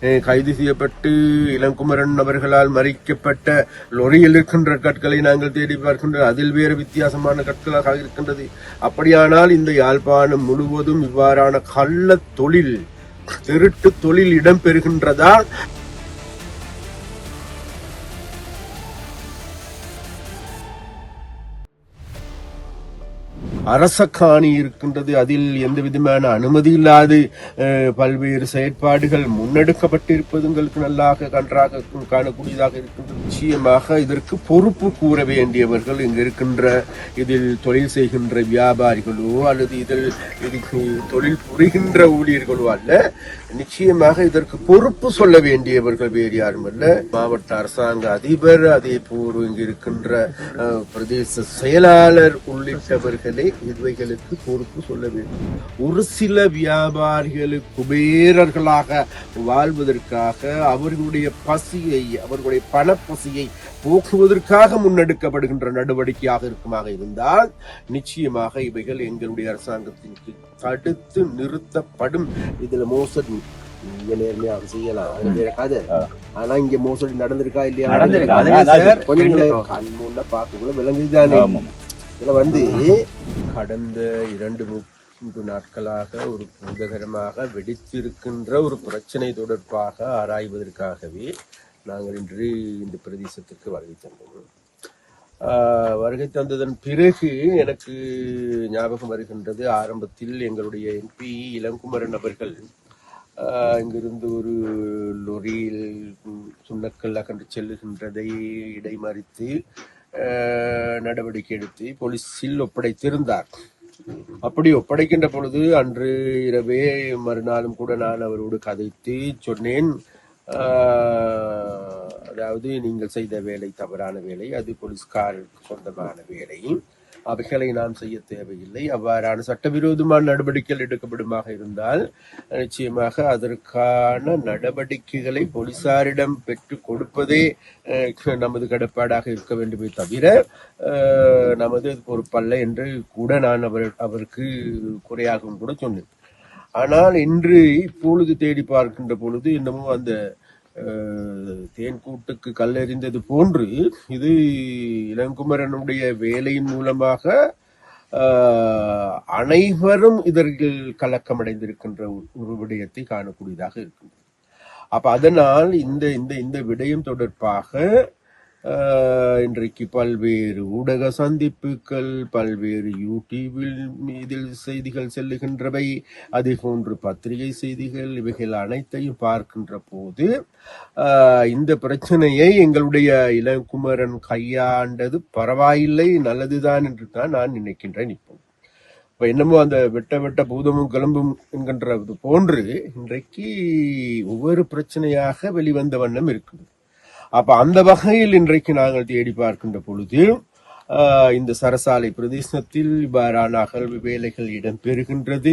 கைது செய்யப்பட்டு இளங்குமரன் அவர்களால் மறிக்கப்பட்ட லொரியில் இருக்கின்ற கற்களை நாங்கள் தேடி பார்க்கின்றோம். அதில் வேறு வித்தியாசமான கற்களாக இருக்கின்றது. அப்படியானால் இந்த யாழ்ப்பாணம் முழுவதும் இவ்வாறான கள்ள தொழில் திருட்டு தொழில் இடம்பெறுகின்றதால் அரச காணி இருக்கின்றது. அதில் எந்த விதமான அனுமதி இல்லாது பல்வேறு செயற்பாடுகள் முன்னெடுக்கப்பட்டிருப்பது உங்களுக்கு நல்லாக கன்றாக காணக்கூடியதாக இருக்கின்றது. நிச்சயமாக இதற்கு பொறுப்பு கூற வேண்டியவர்கள் இங்கு இருக்கின்ற இதில் தொழில் செய்கின்ற வியாபாரிகளோ அல்லது இதில் இதுக்கு தொழில் புரிகின்ற ஊழியர்களோ அல்ல. நிச்சயமாக இதற்கு பொறுப்பு சொல்ல வேண்டியவர்கள் வேறு யாரும் அல்ல. மாவட்ட அரசாங்க அதிபர் அதே போல் இங்கு இருக்கின்ற பிரதேச செயலாளர் உள்ளிட்டவர்களே இவைகளுக்கு பொறுப்பு சொல்ல வேண்டும். ஒரு சில வியாபாரிகளுக்கு குபேரர்களாக வாழ்வதற்காக அவர்களுடைய பசியை அவர்களுடைய பணப்பசியை போக்குவதற்காக முன்னெடுக்கப்படுகின்ற நடவடிக்கையாக இருக்குமாக இருந்தால் நிச்சயமாக இவைகள் எங்களுடைய அரசாங்கத்தின் கீழ் தடுத்து நிறுத்தப்படும். இதுல மோசடி இங்க நேர்மையாக செய்யலாம். கதை. ஆனா இங்க மோசடி நடந்திருக்கா இல்லையா? நடந்திருக்கு. கொஞ்சம் கண் முன்ன விளங்குதானே இதுல வந்து கடந்த இரண்டு மூன்று நாட்களாக ஒரு பூதகரமாக வெடித்திருக்கின்ற ஒரு பிரச்சனை தொடர்பாக ஆராய்வதற்காகவே நாங்கள் இன்று இந்த பிரதேசத்திற்கு வருகை தந்தோம். வருகை தந்ததன் பிறகு எனக்கு ஞாபகம் வருகின்றது. ஆரம்பத்தில் எங்களுடைய எம்பி இளங்குமரன் அவர்கள் இங்கிருந்து ஒரு லொரியில் சுண்ணக்கல் அகன்று செல்லுகின்றதை இடைமறித்து நடவடிக்கை எடுத்து போலீஸில் ஒப்படைத்திருந்தார். அப்படி ஒப்படைக்கின்ற பொழுது அன்று இரவே மறுநாளும் கூட நான் அவரோடு கதைத்து சொன்னேன். அதாவது நீங்கள் செய்த வேலை தவறான வேலை அது போலீஸ்காரருக்கு சொந்தமான வேலை. அவைகளை நாம் செய்ய தேவையில்லை. அவ்வாறான சட்டவிரோதமான நடவடிக்கைகள் எடுக்கப்படுமாக இருந்தால் நிச்சயமாக அதற்கான நடவடிக்கைகளை போலீசாரிடம் பெற்றுக் கொடுப்பதே நமது கடப்பாடாக இருக்க வேண்டுமே தவிர நமது பொறுப்பல்ல என்று கூட நான் அவர் அவருக்கு குறையாகவும் கூட சொன்னேன். ஆனால் இன்று இப்பொழுது தேடி பார்க்கின்ற பொழுது இன்னமும் அந்த தேன்கூட்டுக்கு கல்லெறிந்தது போன்று இது இளங்குமரனுடைய வேலையின் மூலமாக அனைவரும் இதற்கில் கலக்கமடைந்திருக்கின்ற ஒரு- விடயத்தை காணக்கூடியதாக இருக்கின்றது. அப்ப அதனால் இந்த இந்த இந்த விடயம் தொடர்பாக இன்றைக்கு பல்வேறு ஊடக சந்திப்புகள் பல்வேறு யூடியூபில் இதில் செய்திகள் செல்லுகின்றவை. அதே போன்று பத்திரிகை செய்திகள் இவைகள் அனைத்தையும் பார்க்கின்ற போது இந்த பிரச்சனையை எங்களுடைய இளங்குமரன் கையாண்டது பரவாயில்லை நல்லதுதான் என்று தான் நான் நினைக்கின்றேன் இப்போ. இப்ப என்னமோ அந்த வெட்ட வெட்ட பூதமும் கிளம்பும் என்கின்ற போன்று இன்றைக்கு ஒவ்வொரு பிரச்சனையாக வெளிவந்த வண்ணம் இருக்குது. அப்ப அந்த வகையில் இன்றைக்கு நாங்கள் தேடி பார்க்கின்ற பொழுது இந்த சரசாலை பிரதேசத்தில் இவ்வாறான அகழ்வு வேலைகள் இடம்பெறுகின்றது.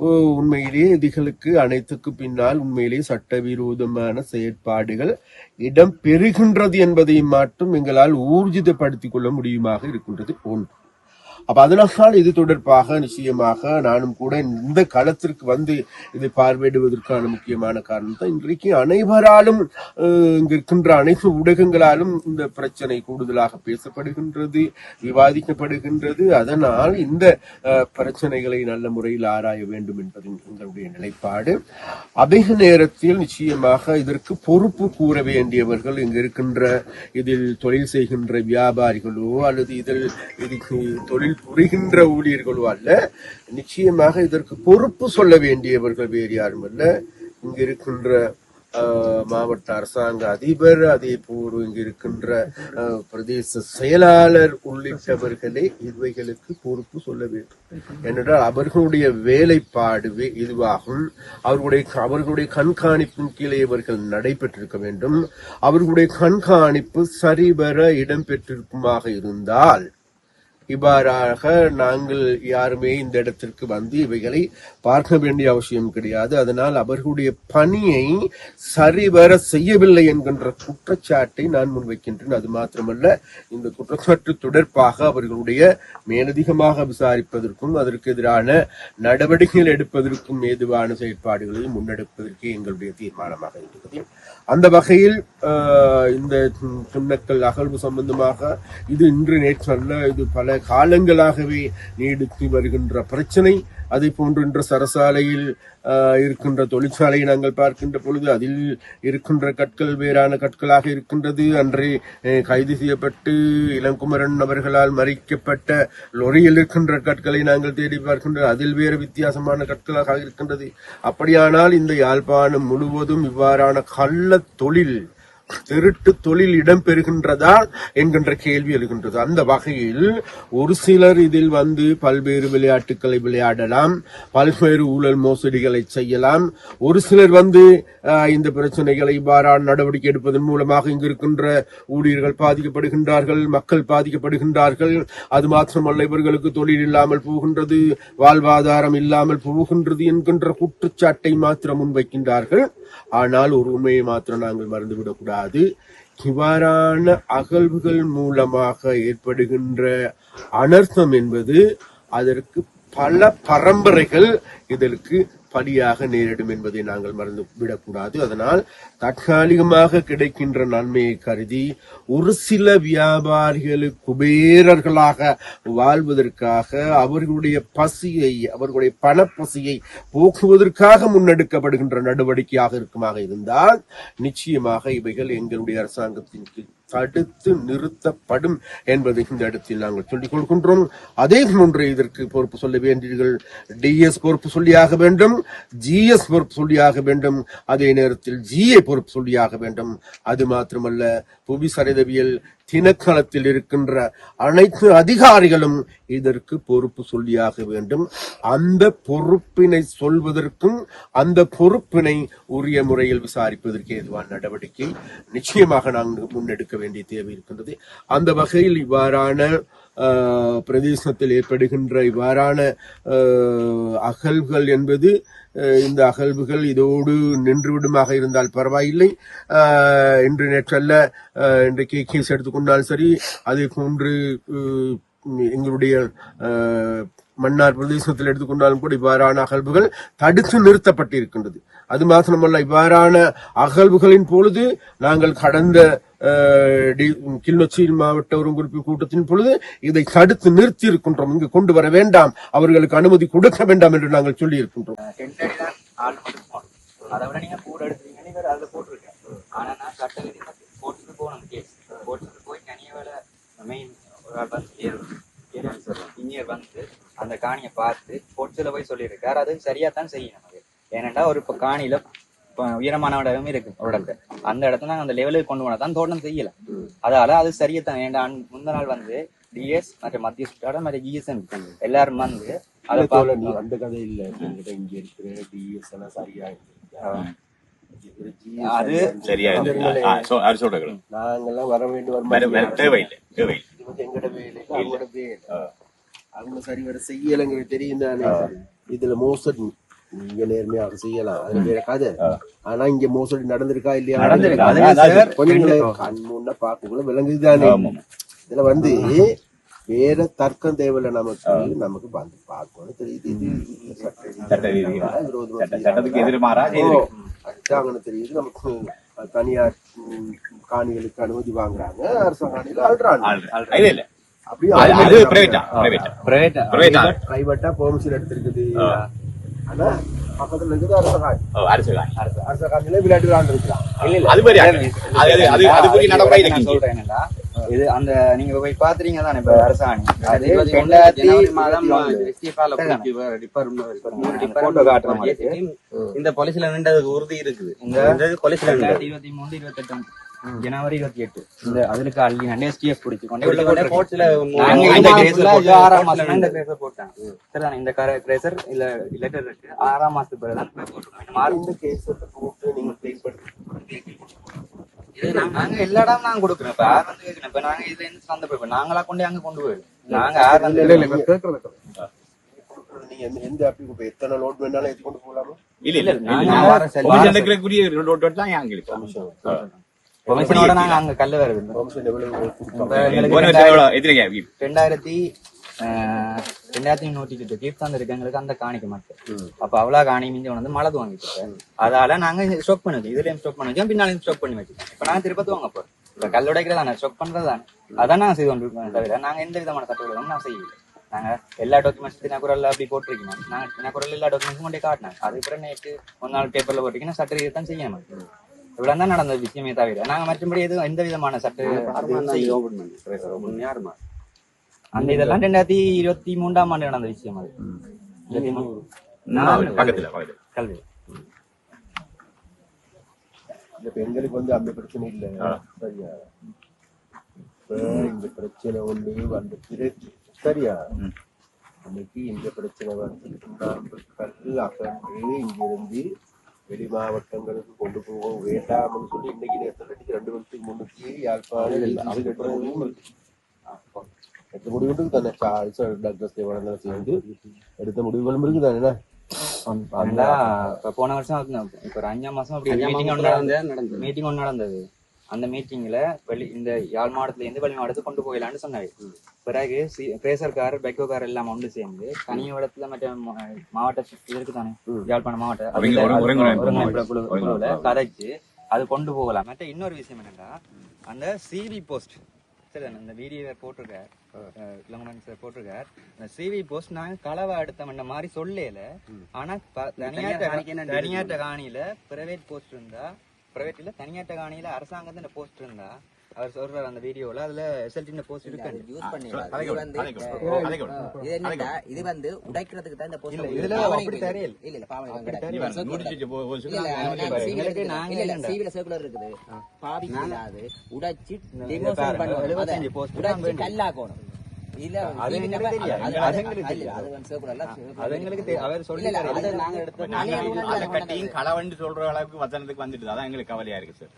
உண்மையிலேயே இதுகளுக்கு அனைத்துக்கு பின்னால் உண்மையிலேயே சட்டவிரோதமான செயற்பாடுகள் இடம் பெறுகின்றது என்பதை மட்டும் எங்களால் ஊர்ஜிதப்படுத்திக் கொள்ள முடியுமாக இருக்கின்றது ஒன்று அப்ப அதனால் இது தொடர்பாக நிச்சயமாக நானும் கூட இந்த களத்திற்கு வந்து இதை பார்வையிடுவதற்கான முக்கியமான காரணம் தான் இன்றைக்கு அனைவராலும் அஹ், இருக்கின்ற அனைத்து ஊடகங்களாலும் இந்த பிரச்சனை கூடுதலாக பேசப்படுகின்றது விவாதிக்கப்படுகின்றது. அதனால் இந்த பிரச்சனைகளை நல்ல முறையில் ஆராய வேண்டும் என்பது எங்களுடைய நிலைப்பாடு. அதிக நேரத்தில் நிச்சயமாக இதற்கு பொறுப்பு கூற வேண்டியவர்கள் இங்கு இருக்கின்ற இதில் தொழில் செய்கின்ற வியாபாரிகளோ அல்லது இதில் இதுக்கு தொழில் புரிகின்ற ஊழியர்களோ அல்ல. நிச்சயமாக இதற்கு பொறுப்பு சொல்ல வேண்டியவர்கள் வேறு யாரும் அல்ல. இங்க இருக்கின்ற மாவட்ட அரசாங்க அதிபர் அதே போல் இங்கு இருக்கின்ற பிரதேச செயலாளர் உள்ளிட்டவர்களே இவைகளுக்கு பொறுப்பு சொல்ல வேண்டும். ஏனென்றால் அவர்களுடைய வேலைப்பாடு இதுவாகும். அவர்களுடைய அவர்களுடைய கண்காணிப்பின் கீழே இவர்கள் நடைபெற்றிருக்க வேண்டும். அவர்களுடைய கண்காணிப்பு சரிவர இடம்பெற்றிருக்குமாக இருந்தால் இவ்வாறாக நாங்கள் யாருமே இந்த இடத்திற்கு வந்து இவைகளை பார்க்க வேண்டிய அவசியம் கிடையாது. அதனால் அவர்களுடைய பணியை சரிவர செய்யவில்லை என்கின்ற குற்றச்சாட்டை நான் முன்வைக்கின்றேன். அது மாத்திரமல்ல இந்த குற்றச்சாட்டு தொடர்பாக அவர்களுடைய மேலதிகமாக விசாரிப்பதற்கும் அதற்கு எதிரான நடவடிக்கைகள் எடுப்பதற்கும் ஏதுவான செயற்பாடுகளை முன்னெடுப்பதற்கு எங்களுடைய தீர்மானமாக இருக்கிறது அந்த வகையில் இந்த துண்ணக்கல் அகழ்வு சம்பந்தமாக இது இன்று நேற்று அல்ல இது பல காலங்களாகவே நீடித்து வருகின்ற பிரச்சனை. அதை போன்று இன்று சரசாலையில் இருக்கின்ற தொழிற்சாலையை நாங்கள் பார்க்கின்ற பொழுது அதில் இருக்கின்ற கற்கள் வேறான கற்களாக இருக்கின்றது. அன்றே கைது செய்யப்பட்டு இளங்குமரன் அவர்களால் மறிக்கப்பட்ட லொரியில் இருக்கின்ற கற்களை நாங்கள் தேடி பார்க்கின்ற அதில் வேறு வித்தியாசமான கற்களாக இருக்கின்றது. அப்படியானால் இந்த யாழ்ப்பாணம் முழுவதும் இவ்வாறான கள்ள தொழில் திருட்டு தொழில் இடம்பெறுகின்றதா என்கின்ற கேள்வி எழுகின்றது. அந்த வகையில் ஒரு சிலர் இதில் வந்து பல்வேறு விளையாட்டுகளை விளையாடலாம் பல்வேறு ஊழல் மோசடிகளை செய்யலாம். ஒரு சிலர் வந்து இந்த பிரச்சனைகளை இவ்வாறான நடவடிக்கை எடுப்பதன் மூலமாக இங்கு இருக்கின்ற ஊழியர்கள் பாதிக்கப்படுகின்றார்கள் மக்கள் பாதிக்கப்படுகின்றார்கள். அது மாத்திரமல்ல இவர்களுக்கு தொழில் இல்லாமல் போகின்றது வாழ்வாதாரம் இல்லாமல் போகின்றது என்கின்ற குற்றச்சாட்டை மாத்திரம் முன்வைக்கின்றார்கள். ஆனால் ஒரு உண்மையை மாத்திரம் நாங்கள் மறந்துவிடக்கூடாது. இவ்வாறான அகழ்வுகள் மூலமாக ஏற்படுகின்ற அனர்த்தம் என்பது அதற்கு பல பரம்பரைகள் இதற்கு பலியாக நேரிடும் என்பதை நாங்கள் மறந்து விடக்கூடாது. அதனால் தற்காலிகமாக கிடைக்கின்ற நன்மையை கருதி ஒரு சில வியாபாரிகளுக்கு குபேரர்களாக வாழ்வதற்காக அவர்களுடைய பசியை அவர்களுடைய பணப்பசியை போக்குவதற்காக முன்னெடுக்கப்படுகின்ற நடவடிக்கையாக இருக்குமாக இருந்தால் நிச்சயமாக இவைகள் எங்களுடைய அரசாங்கத்தின் கீழ் தடுத்து நிறுத்தப்படும் என்பதை இந்த இடத்தில் நாங்கள் சொல்லிக் கொள்கின்றோம் அதே போன்று இதற்கு பொறுப்பு சொல்ல வேண்டியீர்கள். டிஎஸ் பொறுப்பு சொல்லியாக வேண்டும். ஜிஎஸ் பொறுப்பு சொல்லியாக வேண்டும். அதே நேரத்தில் ஜிஏ பொறுப்பு சொல்லியாக வேண்டும். அது மாத்திரமல்ல புவி சரிதவியல் தினக்களத்தில் இருக்கின்ற அனைத்து அதிகாரிகளும் இதற்கு பொறுப்பு சொல்லியாக வேண்டும். அந்த பொறுப்பினை சொல்வதற்கும் அந்த பொறுப்பினை உரிய முறையில் விசாரிப்பதற்கு ஏதுவான நடவடிக்கை நிச்சயமாக நாங்கள் முன்னெடுக்க வேண்டிய தேவை இருக்கின்றது. அந்த வகையில் இவ்வாறான பிரதேசத்தில் ஏற்படுகின்ற இவ்வாறான அகழ்வுகள் என்பது இந்த அகழ்வுகள் இதோடு நின்றுவிடுமாக இருந்தால் பரவாயில்லை. இன்று நேற்றல்ல ஆஹ், இன்றைக்கு கேஸ் எடுத்துக்கொண்டாலும் சரி அதே போன்று எங்களுடைய மன்னார் பிரதேசத்தில் எடுத்துக்கொண்டாலும் கூட இவ்வாறான அகழ்வுகள் தடுத்து நிறுத்தப்பட்டிருக்கின்றது. அது மாத்திரமல்ல இவ்வாறான அகழ்வுகளின் பொழுது நாங்கள் கடந்த ஆஹ், மாவட்ட ஒரு குறிப்பு கூட்டத்தின் பொழுது இதை தடுத்து நிறுத்தி இருக்கின்றோம் இங்கு கொண்டு வர வேண்டாம். அவர்களுக்கு அனுமதி கொடுக்க வேண்டாம் என்று நாங்கள் சொல்லி இருக்கின்றோம் அதை விட நீங்க கூட போட்டிருக்கேன் ஆனா நான் கேஸ் போய் தனிய வேலை மெயின் ஒரு ஆள் வந்து அந்த காணியை பார்த்து கோர்ட்ஸில் போய் சொல்லியிருக்காரு அது? சரியா தான் செய்யணும் அது ஏனெண்டா ஒரு இப்போ காணியில இப்போ உயரமான இடம் இருக்கு ஒரு இடத்துல. அந்த இடத்துல நாங்கள் அந்த லெவலுக்கு கொண்டு போனா தான் தோட்டம் செய்யல. அதால அது சரியத்தான். ஏன்டா முந்த நாள் வந்து டிஎஸ் மற்றும் மத்திய சுற்றாடம் மற்ற ஜிஎஸ்எம் எல்லாரும் வந்து அதை அந்த கதை இல்ல என்கிட்ட இங்க இருக்கிற டிஎஸ் எல்லாம் சரியா அது சரியா நாங்கெல்லாம் வர மாட்டோம். தேவையில்லை தேவையில்லை. எங்கட வேலை? அவங்க சரி வர செய்யலைங்கிறது தெரியும் தானே இதுல மோசடி. நீங்க நேர்மையாக செய்யலாம். அது வேற கதை. ஆனா இங்க மோசடி நடந்திருக்கா இல்லையா? நடந்திருக்கு. கொஞ்சம் கண் முன்ன பார்க்கக்குள்ள விளங்குது தானே இதுல வந்து வேற தர்க்கம் தேவையில்ல நமக்கு. நமக்கு வந்து பார்க்கணும் தெரியுது. அடிச்சாங்கன்னு தெரியுது. நமக்கு தனியார் காணிகளுக்கு அனுமதி வாங்குறாங்க. அரசாங்க காணிகள் ஆள்றாங்க பிரைவேட்டா பிரைவேட்டா பிரைவேட் பிரைவேட்டா பிரைவேட்டா பெர்மிஷன் எடுத்திருக்குது. ஆனா பக்கத்துல இருக்குது அரச காணி ஓ, அரசு காணி. அரச காணியில விளையாட்டு விளையாண்டு இருக்கலாம். இல்ல, இல்ல. அது மாதிரி நடைமுறை நான். சொல்றேன் என்னடா, இது அந்த நீங்க போய் பாத்துறீங்க தானே இப்ப அரசாணி. அது இருபத்தி இருபத்தி இந்த போலீஸ்ல நின்றதுக்கு உறுதி இருக்குது. இந்த ரெண்டாயிரத்தி இருபத்தி மூணு இருபத்தெட்டு. ஜனவரி இருபத்தி எட்டு. இந்த அதுக்கு அள்ளி நண்டே எஸ்டிஎஃப் பிடிச்சு கொண்டு கொண்டு இந்த ஆறாம் மாசம் இந்த கிரேசர் இல்ல லெட்டர் இருக்கு. ஆறாம் மாசத்துக்கு பிறகு தான். போய் போட்டுருக்கோம் மார்ச் இந்த கேஸ் போட்டு நீங்க எல்லா இடம் நாங்க கொடுக்குறோம். இப்ப யார் வந்து கேட்கணும்? இப்ப நாங்க இதுல இருந்து சந்தை போய் நாங்களா கொண்டு அங்க கொண்டு போயிடும் நாங்க யார் வந்து நீங்க எந்த- எந்த அப்படி எத்தனை லோட் வேணாலும் எடுத்துக்கொண்டு போகலாமா? இல்ல, இல்ல. நாங்க நாங்க வார செல்- commission எடுக்கக்கூடிய ரோட் ரோட் தான். ஆ. பெர்மிஷனோட நாங்க அங்க கல்லு வருது? ரெண்டாயிரத்தி ரெண்டாயிரத்தி நூத்தி கிட்ட தான் இருக்கு எங்களுக்கு அந்த காணிக்க மாட்டேன். அப்ப அவ்வளவு காணி மிஞ்சி வந்து மழை வாங்கிட்டு அதால நாங்க ஸ்டாக் பண்ணி வச்சோம் இதுலயும் ஸ்டாக் பண்ணி வச்சோம் பின்னாலையும் ஸ்டாக் பண்ணி வச்சோம் இப்ப நாங்க திருப்பத்து வாங்க போறோம். இப்ப கல் உடைக்கிறதா ஸ்டாக் பண்றதுதான் அதான் நாங்க செய்து கொண்டிருக்கோம் தவிர நாங்க எந்த விதமான சட்டங்களும் நான் செய்யல நாங்க எல்லா டாக்குமெண்ட்ஸ் தினக்குரல்ல அப்படி போட்டிருக்கோம். நாங்க தினக்குரல் எல்லா டாக்குமெண்ட்ஸும் கொண்டே காட்டினேன் அது அப்புறம் நேற்று ஒரு நாள் பேப்பர்ல போட்டிருக்கீங்கன்னா சட்ட தான் செய்யணும். இவ்வளவு தான் நடந்த விஷயமே தவிர நாங்க மற்றபடி எதுவும் எந்த விதமான சட்ட? அந்த இதெல்லாம் ரெண்டாயிரத்தி இருபத்தி மூன்றாம் ஆண்டு நடந்த விஷயம் அது. கல்வி. இந்த பெண்களுக்கு வந்து அந்த பிரச்சனை இல்ல. சரியா? இந்த பிரச்சனை ஒண்ணு வந்து சரியா. அன்னைக்கு இந்த பிரச்சனை வந்து சுண்ணாம்பு கல் அகன்று இங்கிருந்து வெளி மாவட்டங்களுக்கு கொண்டு போக வேண்டாம்னு சொல்லி இன்னைக்கு நேரத்தில் ரெண்டு வருஷத்துக்கு முன்னுக்கு யாழ்ப்பாணம் எடுத்த முடிவு தானே? சார்ல்ஸ் டாக்டர் தேவானந்தா சேர்ந்து எடுத்த முடிவுகளும் இருக்குது தானே போன வருஷம் வந்து இப்ப ஒரு அஞ்சாம் மாசம் அப்படி மீட்டிங் ஒன்று நடந்தது. மீட்டிங் ஒன்று நடந்தது. அந்த மீட்டிங்ல வெளி இந்த யாழ் மாவட்டத்துல இருந்து வெளி மாவட்டத்துக்கு கொண்டு போகலான்னு சொன்னாரு. பிறகு பிரேசர்கார் பெக்கோகார் எல்லாம் ஒன்று சேர்ந்து தனியோடத்துல மற்ற மா- மாவட்ட இருக்கு தானே? யாழ்ப்பாணம் மாவட்ட. கதைச்சு அது கொண்டு போகலாம். மற்ற இன்னொரு விஷயம் என்னன்னா அந்த சிவி போஸ்ட் சரி அந்த வீடியோ போட்டிருக்கார். இளங்கமன் சார் போட்டிருக்கார். அந்த சிவி போஸ்ட் நாங்க களவா எடுத்தோம்ன்ற மாதிரி சொல்லல. ஆனா தனியாட்ட தனியாட்ட காணியில பிரைவேட் போஸ்ட் இருந்தா பிரைவேட் இல்ல தனியாட்ட காணியில அரசாங்கத்தின் போஸ்ட் இருந்தா அவர் சொல்றாரு அந்த வீடியோல அதுல எஸ்எல்டி போஸ்ட் இருக்கு யூஸ். அதை இது வந்து, உடைக்கிறதுக்கு தான் இந்த வந்து இதுல அப்படி. தெரியல. இல்ல, இல்ல, பாவனைக்கு அப்படி கிடையாது. தெரியல. circular. நூற்றி போ- போச்சு. இல்ல, இல்ல, நாங்க நாங்க CV ல எங்களுக்கு இருக்குது. நாங்க இல்ல, இல்ல, என்னடா? CV ல circular இருக்குது. பாவிக்கலாது. உடைச்சு இந்த demolition பாருங்க, பண்ணுவோம். 75 அதை post தான் உடைச்சு. கல்லாக்கணும். கட்டியும் களவண்டு சொல்ற அளவுக்கு வசனத்துக்கு வந்துட்டு அதான் எங்களுக்கு கவலையா இருக்கு சார்.